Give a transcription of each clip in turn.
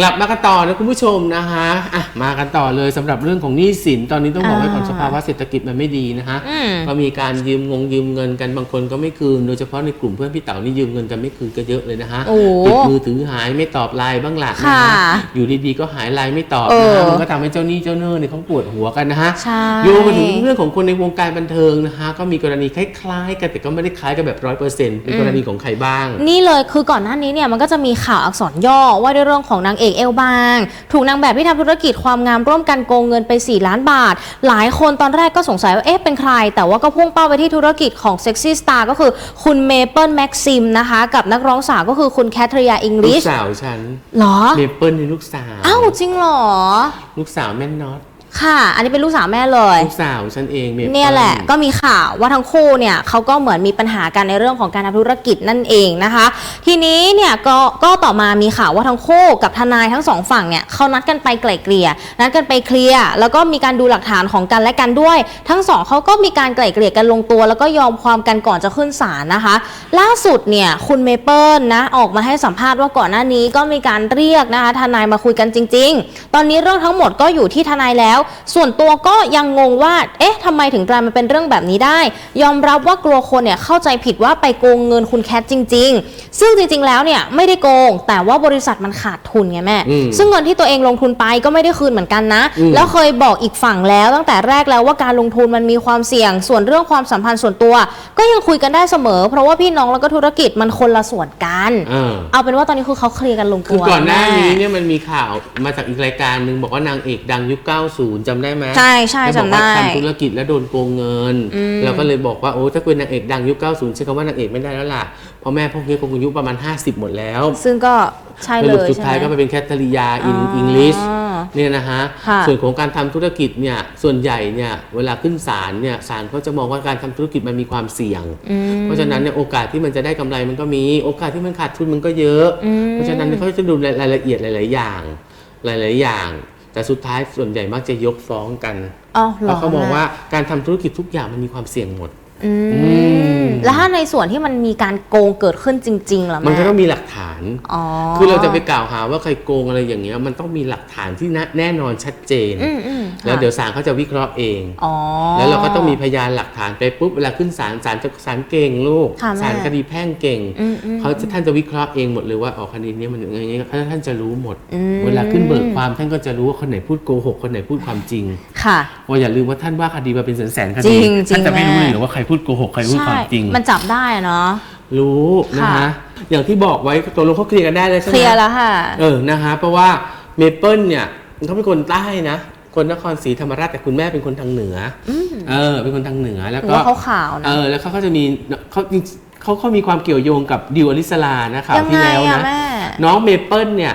กลับมากันต่อนะคุณผู้ชมนะฮะอะมากันต่อเลยสำหรับเรื่องของหนี้สินตอนนี้ต้องบอกไว้ก่อนอ่าสภาวะเศรษฐกิจมันไม่ดีนะฮะอืมก็มีการยืมงงยืมเงินกันบางคนก็ไม่คืน โดยเฉพาะในกลุ่มเพื่อนพี่เต๋านี่ยืมเงินกันไม่คืนก็เยอะเลยนะฮะโอ้ติดมือถือหายไม่ตอบไลน์บ้างหลักนะค่ะฮะอยู่ดีๆก็หายไลน์ไม่ตอบเอนะอฮะมันก็ทำให้เจ้าหนี้เจ้าเนอเนี่ยเขาปวดหัวกันนะฮะใช่โยงมาถึงเรื่องของคนในวงการบันเทิงนะฮะก็มีกรณีคล้ายๆกันแต่ก็ไม่ได้คล้ายกันแบบร้อยเปอร์เซ็นต์เป็นกรณีของใครบ้าง นี่เลยคือก่อนหน้านี้เนี่ยมันก็จะมีข่าวอักษรย่อว่าด้วยเรื่องของนางเอกเอลบาง ถูกนางแบบที่ทำธุรกิจความงามร่วมกันโกงเงินไป 4 ล้านบาท หลายคนตอนแรกก็สงสัยว่าเอ๊ะเป็นใคร แต่ว่าก็พุ่งเป้าไปที่ธุรกิจของเซ็กซี่สตาร์ก็คือคุณเมเปิลแม็กซิมนะคะกับนักร้องสาวก็คือคุณแคทริยาอิงลูลิกชสาวฉันเหรอเมเปิลนี่ลูกสาวอ้าวจริงเหรอ ลูกสาวแม่น็อต ค่ะ อันนี้เป็นลูกสาวแม่เลย ลูกสาวฉันเองเมเปิลเนี่ยแหละก็มีข่าวว่าทั้งคู่เนี่ยเขาก็เหมือนมีปัญหากันในเรื่องของการทำธุรกิจนั่นเองนะคะ ทีนี้เนี่ยก็ก็ต่อมามีข่าวว่าทั้งคู่กับทนายทั้งสองฝั่งเนี่ยเขานัดกันไปไกล่เกลี่ยนัดกันไปเคลียร์แล้วก็มีการดูหลักฐานของกันและกันด้วย ทั้งสองเขาก็มีการไกล่เกลี่ยกันลงตัว แล้วก็ยอมความกันก่อนจะขึ้นศาลนะคะ ล่าสุดเนี่ยคุณเมเปิลนะออกมาให้สัมภาษณ์ว่าก่อนหน้านี้ก็มีการเรียกนะคะทนายมาคุยกันจริง ๆ ตอนนี้เรื่องทั้งหมดก็อยู่ที่ทนายแล้วส่วนตัวก็ยังงงว่า เอ๊ะทำไมถึงกลายมาเป็นเรื่องแบบนี้ได้ ยอมรับว่ากลัวคนเนี่ยเข้าใจผิดว่าไปโกงเงินคุณแคทจริง ๆ ซึ่งจริง ๆ แล้วเนี่ยไม่ได้โกง แต่ว่าบริษัทมันขาดทุนไงแม่อืมซึ่งเงินที่ตัวเองลงทุนไปก็ไม่ได้คืนเหมือนกันนะอืมแล้วเคยบอกอีกฝั่งแล้วตั้งแต่แรกแล้วว่าการลงทุนมันมีความเสี่ยง ส่วนเรื่องความสัมพันธ์ส่วนตัว ก็ยังคุยกันได้เสมอ เพราะว่าพี่น้องแล้วก็ธุรกิจมันคนละส่วนกัน เออเอาเป็นว่าตอนนี้คือเขาเคลียร์กันลงคืตัอวก่อนหน้านี้แม่เนี่ยมันมีข่าวมาจากอีกรายการหนึ่งบอกว่านางเอกดังยุค 90จำได้ไหมใช่ใช่แล้วบอกจำได้ว่าทำธุรกิจแล้วโดนโกงเงิน อืมแล้วก็เลยบอกว่าโอ้ถ้าเป็นนางเอกดังยุค 90 ใช้คำว่านางเอกไม่ได้แล้วล่ะ เพราะแม่พวกนี้คงอายุประมาณ 50 หมดแล้วซึ่งก็ใช่สเลรุปยสุดใช่ท้ายไหมก็ไปเป็นแคทเธอรียาอินอ๋ออังกฤษเนี่ยนะฮะ ค่ะ ส่วนของการทำธุรกิจเนี่ย ส่วนใหญ่เนี่ยเวลาขึ้นศาลเนี่ยศาลก็จะมองว่าการทำธุรกิจมันมีความเสี่ยง อืม เพราะฉะนั้นเนี่ยโอกาสที่มันจะได้กำไรมันก็มี โอกาสที่มันขาดทุนมันก็เยอะ อืม เพราะฉะนั้นเขาจะดูรายละเอียดหลาย ๆ อย่าง หลาย ๆ อย่าง แต่สุดท้ายส่วนใหญ่มักจะยกฟ้องกันอ๋อเหเพรอราะเขามองแม่ว่าการทำธุรกิจทุกอย่างมันมีความเสี่ยงหมด อืมอืม แล้วถ้าในส่วนที่มันมีการโกงเกิดขึ้นจริงๆล่ะแม่มันก็ต้องมีหลักฐาน อ๋อคือเราจะไปกล่าวหาว่าใครโกงอะไรอย่างเงี้ย มันต้องมีหลักฐานที่แน่แน่นอนชัดเจน อืมอืมแล้วค่ะเดี๋ยวศาลเขาจะวิเคราะห์เอง อ๋อ แล้วเราก็ต้องมีพยานหลักฐานไปปุ๊บเวลาขึ้นศาลศาลจะศาลเก่งลูกค่ะแม่ศาลคดีแพ่งเก่งอืมอืมเขาจะท่านจะวิเคราะห์เองหมดเลยว่าออกคดีนี้มันอย่างเงี้ยท่านจะรู้หมด อืม เวลาขึ้นเบิกความท่านก็จะรู้ว่าคนไหนพูดโกหกคนไหนพูดความจริงค่ะว่าอย่าลืมว่าท่านว่าคดีมาเป็นแสนๆคจริดีงจริงท่านจะไม่รู้แม่เลยเหรอว่าใครพูดโกหกใครพูดความจริง มันจับได้อะเนาะรู้นะค่ะฮะอย่างที่บอกไว้ตกลงเขาเคลียร์กันได้เลยใช่ไหเคมลียร์แล้วค่ะเออนะฮะเพราะว่าเมเปิลเนี่ยเขาเป็นคนใต้นะคนนครศรีธรรมราชแต่คุณแม่เป็นคนทางเหนืออเออ เป็นคนทางเหนือแล้วก็ว่าเขาขาวนะเออแล้วเขาก็จะมีเขาจริงเขาเขามีความเกี่ยวโยงกับดิวอลิสลานะข่าวยังที่ไงแล้วอะนะแม่น้องเมเปิลเนี่ย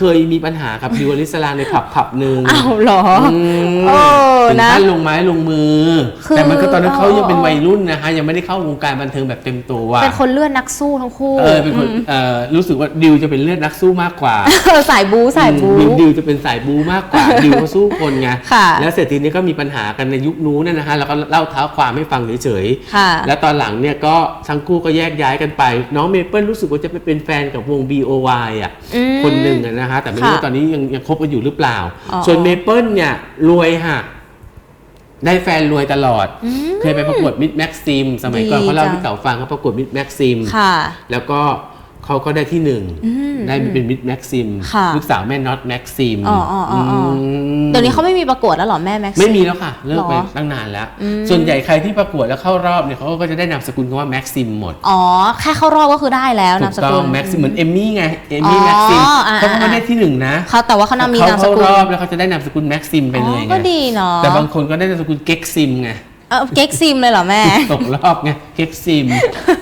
เคยมีปัญหากับดิวอลิสลาในผับผับหนึ่งอ้าวเหรออืมโอ้ถึงนะ ขั้นลงไม้ลงมือ คือแต่มันก็ตอนนั้นเขายังเป็นเออวัยรุ่นนะฮะยังไม่ได้เข้าวงการบันเทิงแบบเต็มตัวเป็นคนเลื่อนนักสู้ทั้งคู่เออเป็นคนเออรู้สึกว่าดิวจะเป็นเลือดนักสู้มากกว่า เออสายบู๊สายบู๊ ดิวดิวจะเป็นสายบูมากกว่า ดิวเขาสู้คนไง ค่ะ แล้วเสร็จทีนี้ก็มีปัญหากันในยุคนู้นเนยนะฮะแล้วก็เล่าเท้าความให้ฟังเฉยค่ะๆแล้วตอนหลังเนี่ยก็ทั้งคู่ก็แยกย้ายกันไป น้องเมเปิลรู้สึกว่าจะไปเป็นแฟนกับวง BOY อะ อืม คนหนึ่งอะนะฮะแต่ไม่รู้ค่ะว่าตอนนี้ยังยังคบกันอยู่หรือเปล่า อ๋อ ส่วนเมเปิลเนี่ยรวยฮะได้แฟนรวยตลอดเคยไปประกวดมิดแม็กซิมสมัยก่อนดีเขาเล่าจังที่เก่าฟังเขาประกวดมิดแม็กซิมค่ะ แล้วก็ เขาก็ได้ที่หนึ่งอืมได้เป็นมิดแม็กซิมค่ะลูกสาวแม่น็อตแม็กซิมอ๋ออ๋ออ๋ออ๋อมเดี๋ยวนี้เขาไม่มีประกวดแล้วเหรอแม่แม็กซ์ไม่มีแล้วค่ะเลิกไปหรอตั้งนานแล้วอืมส่วนใหญ่ใครที่ประกวดแล้วเข้ารอบเนี่ยเขาก็จะได้นามสกุลคำว่าแม็กซิมหมดอ๋อแค่เข้ารอบก็คือได้แล้วถูนามกสต้กุองลแม็กซิมเหมือนเอมมี่ไงเอมมี่อ๋อแม็กซิมอ่าเขาก็ไม่ได้ที่หนึ่งนะเขาแต่ว่าเขานำมีนามสเข้ากุลรอบแล้วเขาจะได้นามสกุลแม็กซิมไปเลยอ๋อไงก็ดีเนาะแต่บางคนก็ได้นามสกุลเก็กซิมไง เออเก๊กซิมเลยเหรอแม่ ตกรอบไงเก็กซิม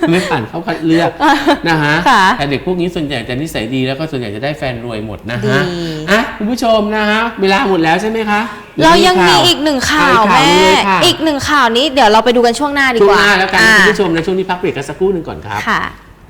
ไม่ผ่านเข้าคัดเลือกนะฮะค่ะ แต่เด็กพวกนี้ส่วนใหญ่จะนิสัยดีแล้วก็ส่วนใหญ่จะได้แฟนรวยหมดนะดี ฮะอะคุณผู้ชมนะฮะเวลาหมดแล้วใช่ไหมคะเรายังมีข่วอีกหนึ่งข่าอะวอีกแม่หนึ่งเลยค่ะอีกหนึ่งข่าวนี้เดี๋ยวเราไปดูกันช่วงหน้าดีช่วกงว่าหน้าแล้วกันอ่าคุณผู้ชมในช่วงนี้พักเบรกกันสักครู่หนึ่งก่อนครับ ค่ะ